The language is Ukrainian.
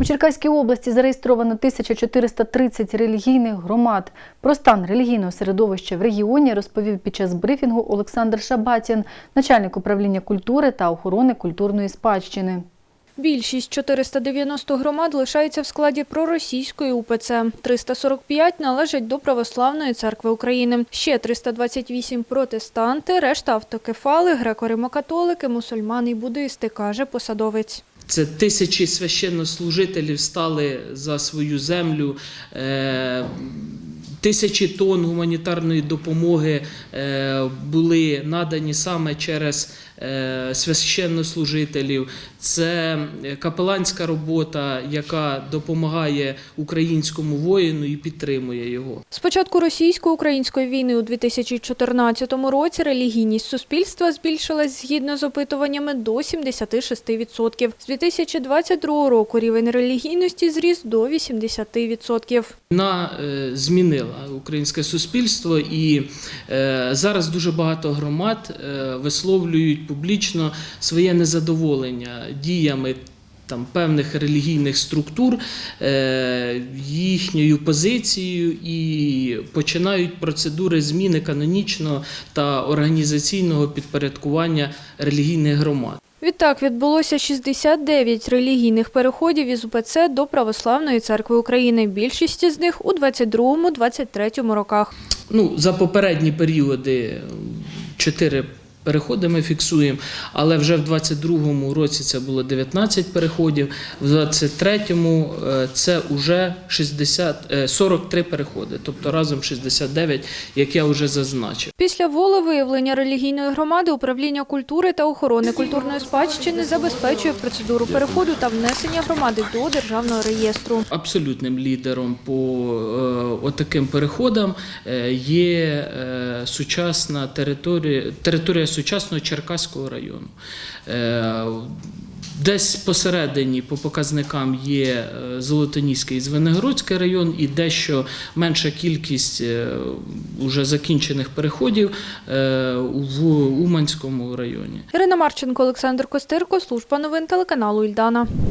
У Черкаській області зареєстровано 1430 релігійних громад. Про стан релігійного середовища в регіоні розповів під час брифінгу Олександр Шабатін, начальник управління культури та охорони культурної спадщини. Більшість 490 громад лишаються в складі проросійської УПЦ. 345 належать до Православної церкви України. Ще 328 протестанти, решта автокефали, греко-римокатолики, мусульмани і буддисти, каже посадовець. Це тисячі священнослужителів стали за свою землю. е, Тисячі тонн гуманітарної допомоги е, були надані саме через е, священнослужителів. Це капеланська робота, яка допомагає українському воїну і підтримує його. З початку російсько-української війни у 2014 році релігійність суспільства збільшилась згідно з опитуваннями до 76%. З 2022 року рівень релігійності зріс до 80%. Війна е, змінила українське суспільство, і е, зараз дуже багато громад е, висловлюють публічно своє незадоволення діями. Там певних релігійних структур е, їхньою позицією і починають процедури зміни канонічного та організаційного підпорядкування релігійних громад. Відтак відбулося 69 релігійних переходів із УПЦ до Православної церкви України. Більшість з них у 22-23 роках. Ну, за попередні періоди чотири переходи ми фіксуємо, але вже в 22-му році це було 19 переходів, в 23-му е, це вже 60, е, 43 переходи, тобто разом 69, як я вже зазначив. Після волевиявлення релігійної громади управління культури та охорони культурної спадщини забезпечує процедуру переходу та внесення громади до державного реєстру. Абсолютним лідером по е, отаким переходам е, є сучасна територія, територія сучасного Черкаського району. Е, Десь посередині по показникам є е, Золотоніський і Звенигородський район, і дещо менша кількість е, уже закінчених переходів в Уманському районі. Ірина Марченко, Олександр Костирко, служба новин телеканалу Ільдана.